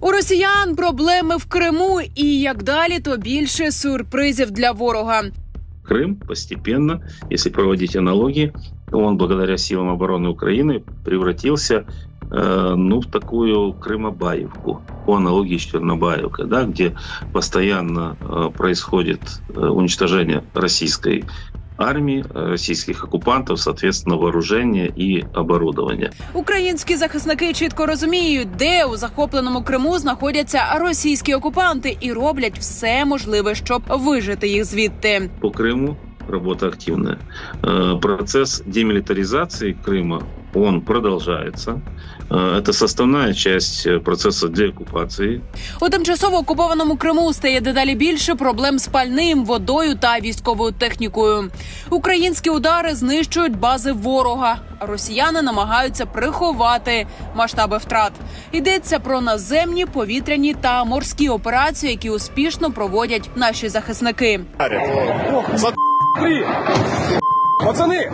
У росіян проблеми в Криму, і як далі, то більше сюрпризів для ворога. Крым постепенно, если проводить аналогии, он благодаря силам обороны Украины превратился э, ну, в такую Крымобаевку, по аналогии с Чернобаевкой, да, где постоянно э, происходит э, уничтожение российской армии, російських окупантів, соответственно, вооружения і оборудования. Українські захисники чітко розуміють, де у захопленому Криму знаходяться російські окупанти, і роблять все можливе, щоб вижити їх звідти. По Крыму работа активная. Э, Процесс демилитаризации Крыма, он продолжается. Э, Это составная часть э, процесса деоккупации. У тимчасово окупованому Криму стає дедалі більше проблем з пальним, водою та військовою технікою. Українські удари знищують бази ворога. а Росіяни намагаються приховати масштаби втрат. Йдеться про наземні, повітряні та морські операції, які успішно проводять наші захисники. Три! Пацаны!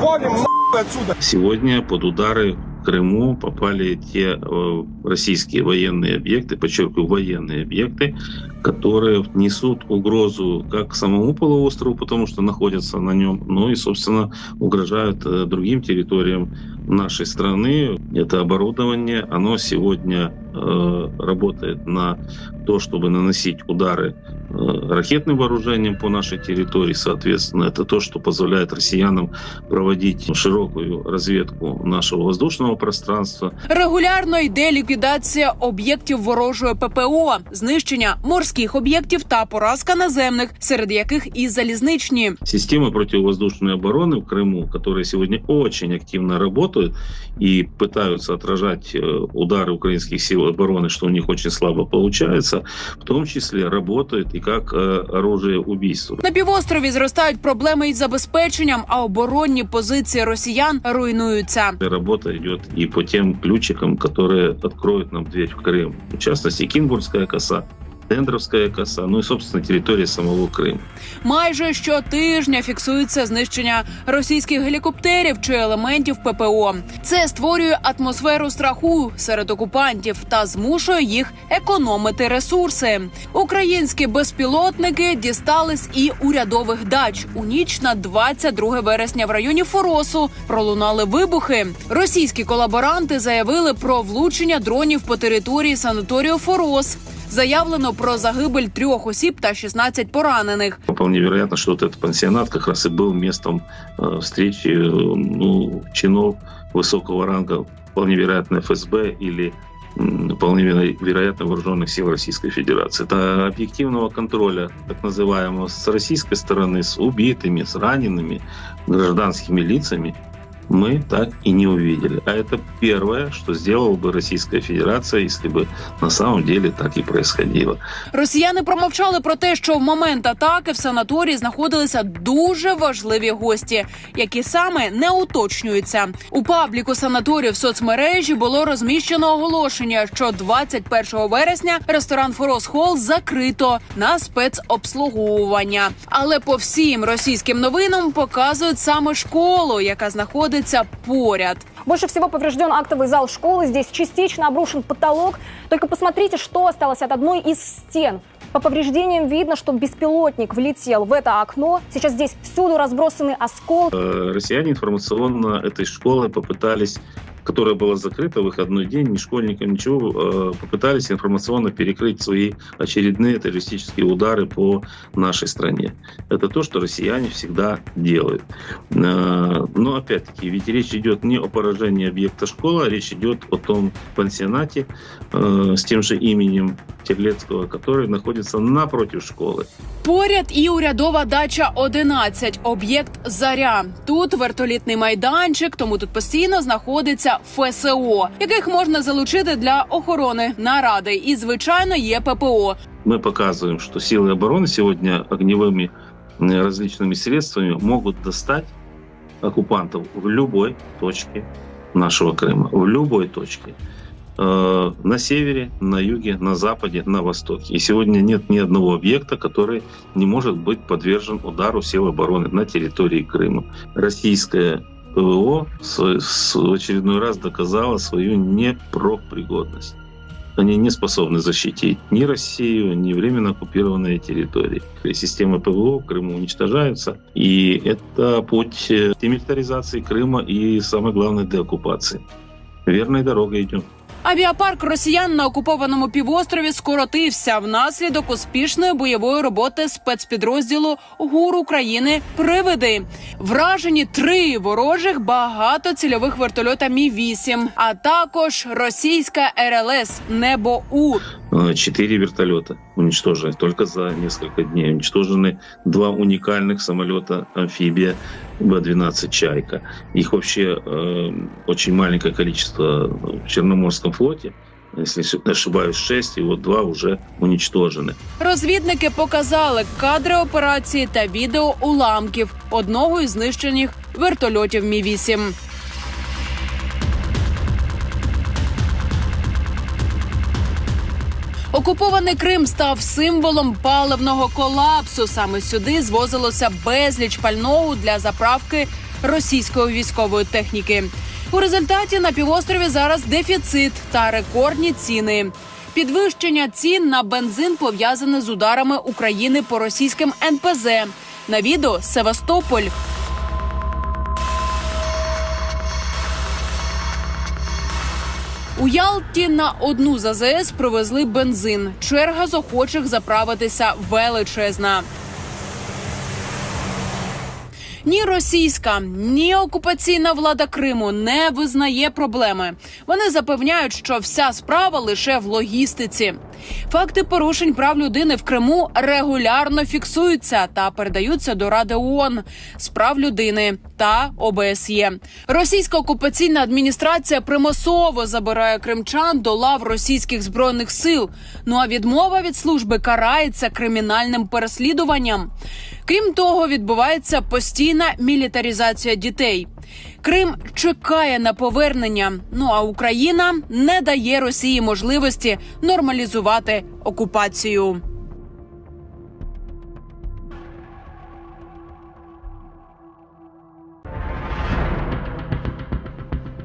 Валим отсюда! Сегодня под удары Крыму попали те э, российские военные объекты, подчеркиваю, военные объекты, которые несут угрозу как самому полуострову, потому что находятся на нем, но и, собственно, угрожают э, другим территориям нашей страны. Это оборудование, оно сегодня э, работает на то, чтобы наносить удары э, ракетным вооружением по нашей территории, соответственно, это то, что позволяет россиянам проводить широкую разведку нашего воздушного пространства. Регулярно йде ліквідація об'єктів ворожої ППО, знищення морських об'єктів та поразка наземних, серед яких і залізничні. Системы противовоздушной обороны в Крыму, которые сегодня очень активно работают и пытаются отражать э, удары украинских сил обороны, что у них очень слабо получается, в том числе работают и как э, оружие убийства. На півострові зростають проблеми із забезпеченням, а оборонні позиції росіян руйнуються. Работа идет и по тем ключикам, которые откроют нам дверь в Крым. В частности, Кинбургская коса, Тендровская коса, ну и, собственно, территория самого Крыма. Майже щотижня фіксується знищення російських гелікоптерів чи елементів ППО. Це створює атмосферу страху серед окупантів та змушує їх економити ресурси. Українські безпілотники дістались і урядових дач. У ніч на 22 вересня в районі Форосу пролунали вибухи. Російські колаборанти заявили про влучення дронів по території санаторію Форос Заявлено про загибель трьох осіб та 16 поранених. Вполне вероятно, что вот этот пансионат как раз и был местом э, встречи э, ну, чинов высокого ранга, вполне вероятно, ФСБ или м, вполне веро- вероятно вооруженных сил Российской Федерации. Это объективного контроля, так называемого, с российской стороны, с убитыми, с ранеными гражданскими лицами, мы так и не увидели. А это первое, что сделала бы Российская Федерация, если бы на самом деле так и происходило. Росіяни промовчали про те, що в момент атаки в санаторії знаходилися дуже важливі гості, які саме не уточнюються. У пабліку санаторію в соцмережі було розміщено оголошення, що 21 вересня ресторан Форос Холл закрито на спецобслуговування. Але по всім російським новинам показують саме школу, яка знаходиться поряд. Больше всего поврежден актовый зал школы. Здесь частично обрушен потолок. Только посмотрите, что осталось от одной из стен. По повреждениям видно, что беспилотник влетел в это окно. Сейчас здесь всюду разбросаны осколки. Э, Россияне информационно этой школы попытались которая была закрыта в выходной день, ни школьникам, ничего, э, попытались информационно перекрыть свои очередные террористические удары по нашей стране. Это то, что россияне всегда делают. Э, Но опять-таки, ведь речь идет не о поражении объекта школы, а речь идет о том пансионате э, с тем же именем Терлецкого, который находится напротив школы. Поряд і урядова дача 11, об'єкт Заря. Тут вертолітний майданчик, тому тут постійно знаходиться ФСО, яких можна залучити для охорони наради. І звичайно є ППО. мы показываем, что силы обороны сегодня огневыми э, различными средствами могут достать оккупантов в любой точке нашего Крыма, в любой точке. Э, На севере, на юге, на западе, на востоке. И сегодня нет ни одного объекта, который не может быть подвержен удару сил обороны на территории Крыма. Российское ПВО в очередной раз доказало свою непропригодность. они не способны защитить ни Россию, ни временно оккупированные территории. Системы ПВО в Крыму уничтожаются, и это путь э, демилитаризации Крыма и, самое главное, деоккупации. Верной дорогой идем. Авіапарк росіян на окупованому півострові скоротився внаслідок успішної бойової роботи спецпідрозділу ГУР України Привиди. Вражені три ворожих багатоцільових вертольота Мі 8 а також російська РЛС Небо У. Э, Четыре вертолета уничтожены только за несколько дней. Уничтожены два уникальных самолета амфибия Б-12 «Чайка». Их вообще э, очень маленькое количество в Черноморском флоте. Если не ошибаюсь, шесть, и вот два уже уничтожены. Розвідники показали кадри операції та відео уламків одного із знищених вертольотів Мі 8 Окупований Крим став символом паливного колапсу. Саме сюди звозилося безліч пального для заправки російської військової техніки. У результаті на півострові зараз дефіцит та рекордні ціни. Підвищення цін на бензин пов'язане з ударами України по російським НПЗ. На відео Севастополь. У Ялті на одну з АЗС привезли бензин. Черга з охочих заправитися величезна. Ні російська, ні окупаційна влада Криму не визнає проблеми. Вони запевняють, що вся справа лише в логістиці. Факти порушень прав людини в Криму регулярно фіксуються та передаються до Ради ООН з прав людини та ОБСЄ. Російська окупаційна адміністрація примусово забирає кримчан до лав російських збройних сил. Ну а відмова від служби карається кримінальним переслідуванням. Крім того, відбувається постійна мілітаризація дітей. Крим чекає на повернення. Ну а Україна не дає Росії можливості нормалізувати окупацію.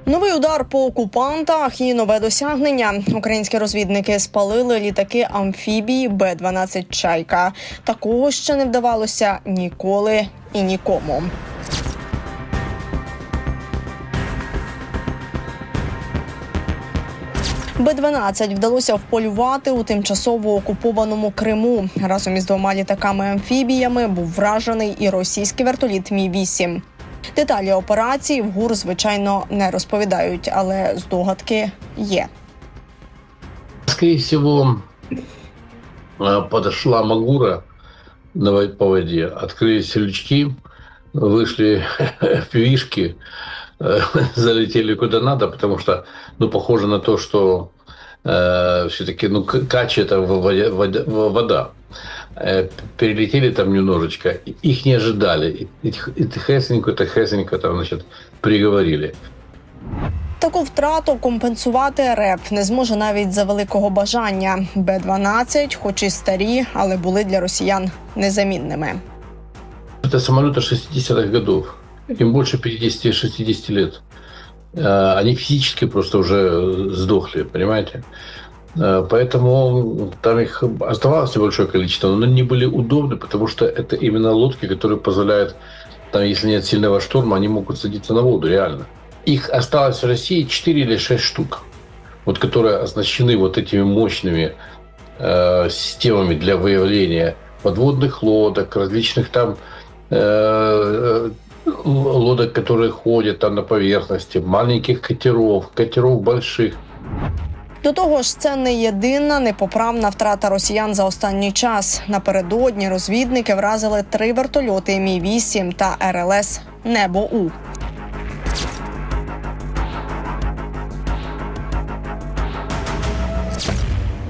Новий удар по окупантах і нове досягнення. Українські розвідники спалили літаки амфібії Б-12 Чайка. Такого ще не вдавалося ніколи і нікому. Б-12 вдалося вполювати у тимчасово окупованому Криму. Разом із двома літаками-амфібіями був вражений і російський вертоліт Мі-8. Деталі операції в ГУР, звичайно, не розповідають, але здогадки є. Скорее всего, э, подошла Магура на во- по воде, открылись лючки, вышли пивишки, э, залетели куда надо, потому что, ну, похоже на то, что все-таки, ну, к- кача это в- воде- воде- в- вода. Э, Перелетели там немножечко, и- их не ожидали. И- и тих- И тихесенько, тихесенько там, значит, приговорили. Таку втрату компенсувати РЕП не зможе навіть за великого бажання. Б-12, хоч і старі, але були для росіян незамінними. Это самолеты 60-х годов. Им больше 50-60 лет. Э, Они физически просто уже э, сдохли, понимаете? Э, Поэтому там их оставалось небольшое количество, но они были удобны, потому что это именно лодки, которые позволяют, там, если нет сильного шторма, они могут садиться на воду, реально. Их осталось в России 4 или 6 штук, вот, которые оснащены вот этими мощными э, системами для выявления подводных лодок, различных там э, лодок, которые ходят там на поверхности, маленьких катеров, катеров больших. До того ж, це не єдина непоправна втрата росіян за останній час. Напередодні розвідники вразили три вертольоти Мі 8 та РЛС Небо У.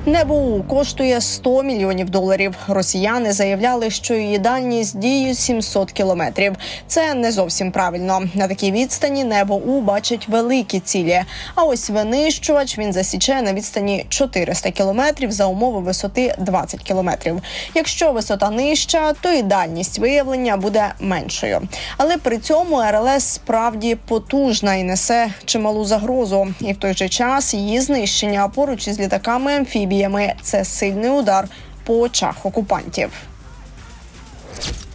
НЕБУ коштує 100 мільйонів доларів. Росіяни заявляли, що її дальність дії 700 кілометрів. Це не зовсім правильно. На такій відстані НЕБУ бачить великі цілі. А ось винищувач він засіче на відстані 400 кілометрів за умови висоти 20 кілометрів. Якщо висота нижча, то і дальність виявлення буде меншою. Але при цьому РЛС справді потужна і несе чималу загрозу. І в той же час її знищення поруч із літаками амфібіями це сильний удар по очах окупантів.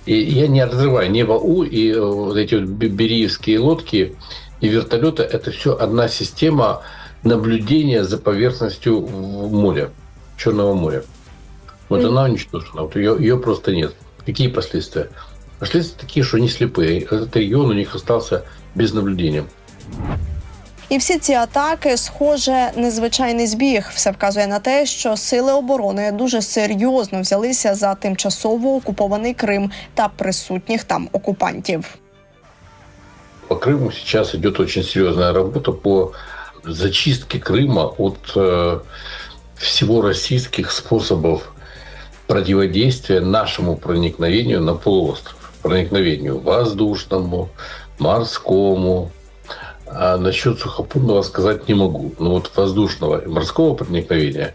И я не разрываю небо У и э, вот эти вот бе- бериевские лодки и вертолеты. Это все одна система наблюдения за поверхностью в- моря, Черного моря. Вот Мгм. она уничтожена. Вот ее, ее просто нет. Какие последствия? Последствия такие, что они слепые. Этот регион у них остался без наблюдения. І всі ці атаки, схоже, незвичайний збіг. Все вказує на те, що сили оборони дуже серйозно взялися за тимчасово окупований Крим та присутніх там окупантів. По Крыму сейчас идет очень серьезная работа по зачистке Крыма от э, всего российских способов противодействия нашему проникновению на полуостров. Проникновению воздушному, морскому. А насчет сухопутного сказать не могу. Но вот воздушного и морского проникновения,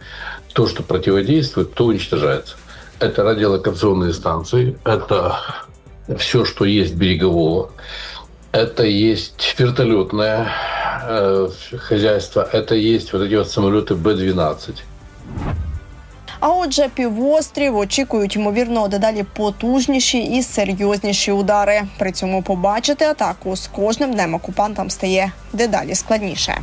то, что противодействует, то уничтожается. Это радиолокационные станции, это все, что есть берегового. Это есть вертолетное э, хозяйство, это есть вот эти вот самолеты Б-12. А отже, півострів очікують ймовірно дедалі потужніші і серйозніші удари. При цьому побачити атаку з кожним днем окупантам стає дедалі складніше.